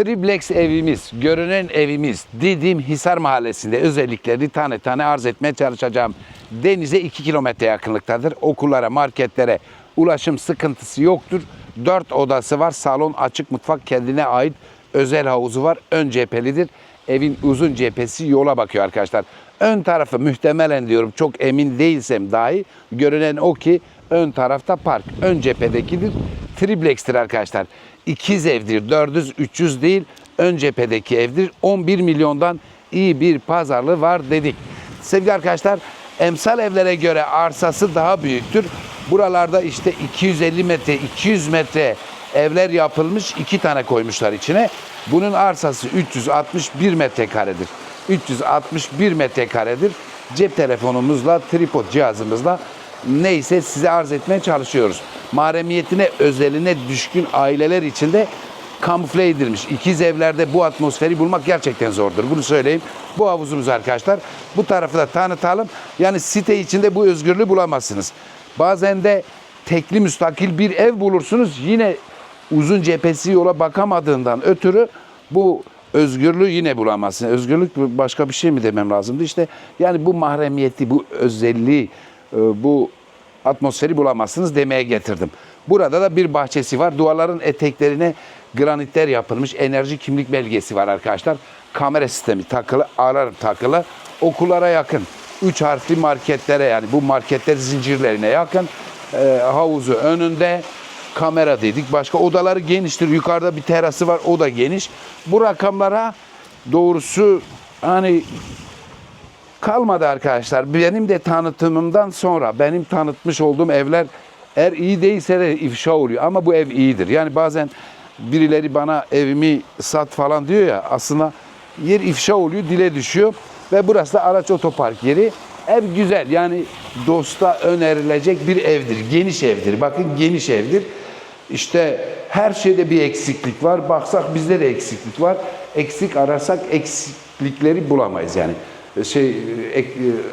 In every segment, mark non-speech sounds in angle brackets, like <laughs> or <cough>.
Triplex evimiz, görünen evimiz Didim Hisar Mahallesi'nde özellikleri tane tane arz etmeye çalışacağım. Denize 2 kilometre yakınlıktadır. Okullara, marketlere ulaşım sıkıntısı yoktur. 4 odası var. Salon, açık mutfak kendine ait özel havuzu var. Ön cephelidir. Evin uzun cephesi yola bakıyor arkadaşlar. Ön tarafı muhtemelen diyorum çok emin değilsem dahi görünen o ki ön tarafta park. Ön cephedekidir. Triplex'tir arkadaşlar. İkiz evdir. 400 300 değil. Ön cephedeki evdir. 11 milyondan iyi bir pazarlığı var dedik. Sevgili arkadaşlar emsal evlere göre arsası daha büyüktür. Buralarda işte 250 metre, 200 metre evler yapılmış. iki tane koymuşlar içine. Bunun arsası 361 metrekaredir. 361 metrekaredir. Cep telefonumuzla, tripod cihazımızla neyse size arz etmeye çalışıyoruz. Mahremiyetine, özeline düşkün aileler içinde kamufle edilmiş. İkiz evlerde bu atmosferi bulmak gerçekten zordur. Bunu söyleyeyim. Bu havuzumuz arkadaşlar. Bu tarafı da tanıtalım. Yani site içinde bu özgürlüğü bulamazsınız. Bazen de tekli müstakil bir ev bulursunuz. Yine uzun cephesi yola bakamadığından ötürü bu özgürlüğü yine bulamazsın. Özgürlük başka bir şey mi demem lazımdı? İşte yani bu mahremiyeti, bu özelliği, bu atmosferi bulamazsınız demeye getirdim. Burada da bir bahçesi var. Duvarların eteklerine granitler yapılmış. Enerji kimlik belgesi var arkadaşlar. Kamera sistemi takılı, alarm takılı. Okullara yakın. Üç harfli marketlere yani bu marketler zincirlerine yakın. E, havuzu önünde kamera dedik. Başka odaları geniştir. Yukarıda bir terası var. O da geniş. Bu rakamlara doğrusu hani kalmadı arkadaşlar. Benim de tanıtımımdan sonra benim tanıtmış olduğum evler eğer iyi değilse de ifşa oluyor. Ama bu ev iyidir. Yani bazen birileri bana evimi sat falan diyor ya aslında yer ifşa oluyor, dile düşüyor. Ve burası da araç otopark yeri. Ev güzel yani dosta önerilecek bir evdir. Geniş evdir. Bakın geniş evdir. İşte her şeyde bir eksiklik var. Baksak bizde de eksiklik var. Eksik ararsak eksiklikleri bulamayız yani. Şey ek,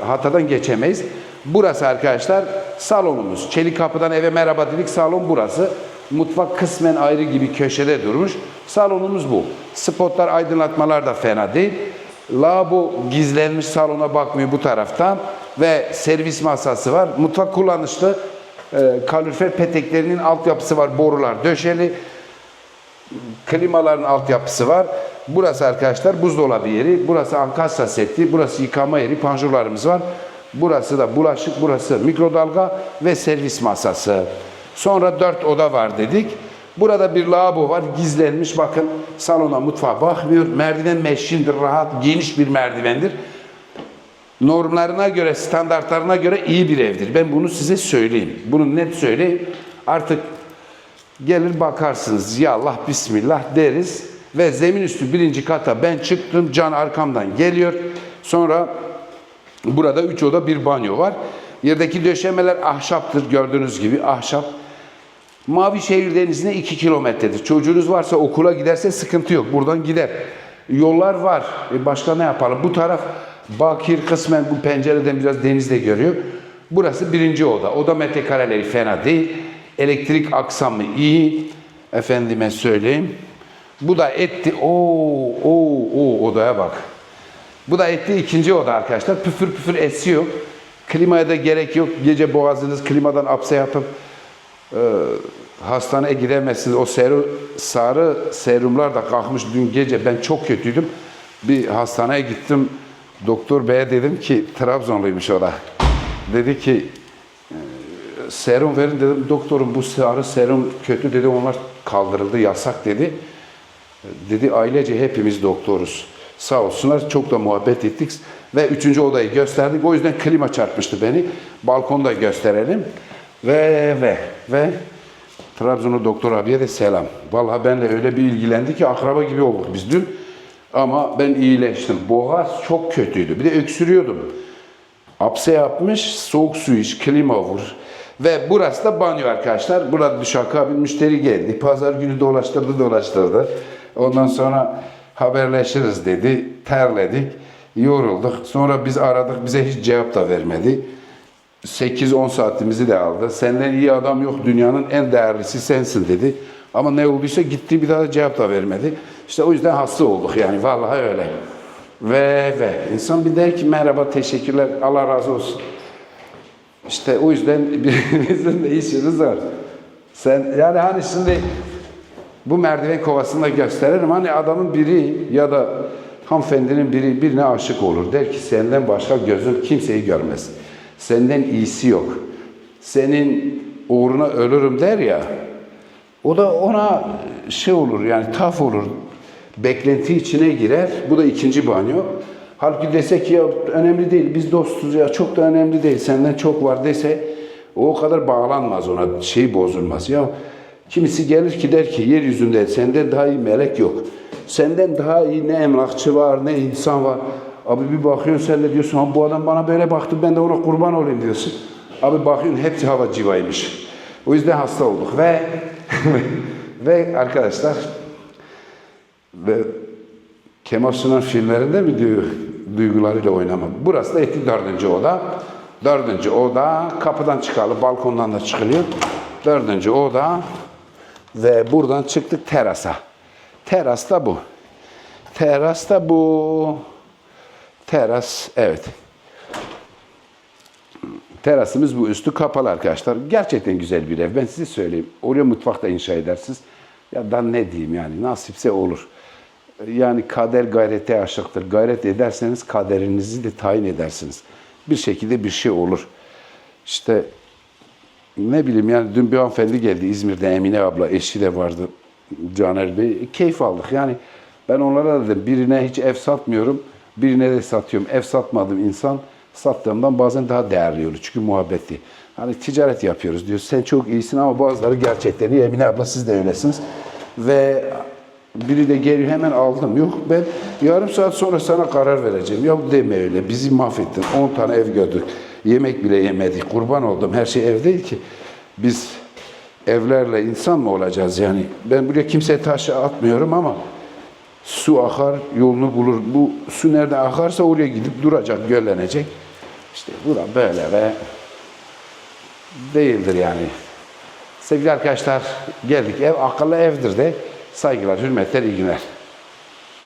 hatadan geçemeyiz. Burası arkadaşlar salonumuz. Çelik kapıdan eve merhaba dedik. Salon burası. Mutfak kısmen ayrı gibi köşede durmuş. Salonumuz bu. Spotlar, aydınlatmalar da fena değil. Lavabo gizlenmiş salona bakmıyor bu taraftan ve servis masası var. Mutfak kullanışlı. E, kalorifer peteklerinin altyapısı var. Borular döşeli. Klimaların altyapısı var. Burası arkadaşlar buzdolabı yeri. Burası ankastra seti. Burası yıkama yeri. Panjurlarımız var. Burası da bulaşık. Burası mikrodalga ve servis masası. Sonra dört oda var dedik. Burada bir lavabo var. Gizlenmiş. Bakın salona mutfağa bakmıyor. Merdiven meşindir. Rahat, geniş bir merdivendir normlarına göre, standartlarına göre iyi bir evdir. Ben bunu size söyleyeyim. Bunu net söyleyeyim. Artık gelir bakarsınız. Ya Allah Bismillah deriz. Ve zemin üstü birinci kata ben çıktım. Can arkamdan geliyor. Sonra burada üç oda bir banyo var. Yerdeki döşemeler ahşaptır gördüğünüz gibi ahşap. Mavi Şehir Denizi'ne 2 kilometredir. Çocuğunuz varsa okula giderse sıkıntı yok. Buradan gider. Yollar var. E başka ne yapalım? Bu taraf Bakir kısmen bu pencereden biraz denizde görüyor. Burası birinci oda. Oda metrekareleri fena değil. Elektrik aksamı iyi. Efendime söyleyeyim. Bu da etti. Oo, oo, oo odaya bak. Bu da etti ikinci oda arkadaşlar. Püfür püfür esiyor. Klimaya da gerek yok. Gece boğazınız klimadan apse yapıp e, hastaneye gidemezsiniz. O seru, sarı serumlar da kalkmış dün gece. Ben çok kötüydüm. Bir hastaneye gittim. Doktor beye dedim ki Trabzonluymuş o da. Dedi ki "E, serum verin dedim. Doktorum bu sarı serum kötü dedi. Onlar kaldırıldı yasak dedi. Dedi ailece hepimiz doktoruz. Sağ olsunlar çok da muhabbet ettik ve üçüncü odayı gösterdik. O yüzden klima çarpmıştı beni. Balkonda gösterelim. Ve ve ve Trabzonlu doktor abiye de selam. Vallahi benle öyle bir ilgilendi ki akraba gibi olduk biz dün. Ama ben iyileştim. Boğaz çok kötüydü. Bir de öksürüyordum. Apse yapmış, soğuk su iç, klima vur. Ve burası da banyo arkadaşlar. Burada bir şaka müşteri geldi. Pazar günü dolaştırdı dolaştırdı. Ondan sonra haberleşiriz dedi. Terledik. Yorulduk. Sonra biz aradık. Bize hiç cevap da vermedi. 8-10 saatimizi de aldı. Senden iyi adam yok. Dünyanın en değerlisi sensin dedi. Ama ne olduysa gitti bir daha da cevap da vermedi. İşte o yüzden hasta olduk yani vallahi öyle. Ve ve insan bir der ki merhaba teşekkürler Allah razı olsun. İşte o yüzden <laughs> bizim de işimiz var. Sen yani hani şimdi bu merdiven kovasını da gösteririm. Hani adamın biri ya da hanımefendinin biri birine aşık olur. Der ki senden başka gözüm kimseyi görmez. Senden iyisi yok. Senin uğruna ölürüm der ya. O da ona şey olur yani taf olur. Beklenti içine girer. Bu da ikinci banyo. Halbuki desek ya önemli değil biz dostuz ya çok da önemli değil senden çok var dese o kadar bağlanmaz ona şey bozulmaz. Ya kimisi gelir ki der ki yeryüzünde senden daha iyi melek yok. Senden daha iyi ne emlakçı var ne insan var. Abi bir bakıyorsun sen de diyorsun "Ha, bu adam bana böyle baktı ben de ona kurban olayım diyorsun. Abi bakıyorsun hepsi hava civaymış. O yüzden hasta olduk ve <laughs> ve arkadaşlar ve Kemal Sunal filmlerinde mi diyor duygularıyla oynama. Burası da etti dördüncü oda. Dördüncü oda kapıdan çıkalı balkondan da çıkılıyor. Dördüncü oda ve buradan çıktık terasa. Teras da bu. Teras da bu. Teras evet. Terasımız bu. Üstü kapalı arkadaşlar. Gerçekten güzel bir ev. Ben size söyleyeyim. Oraya mutfak da inşa edersiniz. Ya da ne diyeyim yani nasipse olur. Yani kader gayrete aşıktır. Gayret ederseniz kaderinizi de tayin edersiniz. Bir şekilde bir şey olur. İşte ne bileyim yani dün bir hanımefendi geldi İzmir'de Emine abla eşi de vardı Caner Bey. Keyif aldık yani ben onlara dedim birine hiç ev satmıyorum birine de satıyorum. Ev satmadığım insan sattığımdan bazen daha değerli olur çünkü muhabbeti. Hani ticaret yapıyoruz diyor. Sen çok iyisin ama bazıları gerçekleri Emine abla siz de öylesiniz. Ve biri de geliyor hemen aldım. Yok ben yarım saat sonra sana karar vereceğim. Ya deme öyle bizi mahvettin. 10 tane ev gördük. Yemek bile yemedik. Kurban oldum. Her şey ev değil ki. Biz evlerle insan mı olacağız yani? Ben buraya kimseye taş atmıyorum ama su akar yolunu bulur. Bu su nerede akarsa oraya gidip duracak, göllenecek. İşte bu da böyle ve değildir yani. Sevgili arkadaşlar geldik. Ev akıllı evdir de saygılar, hürmetler, iyi günler.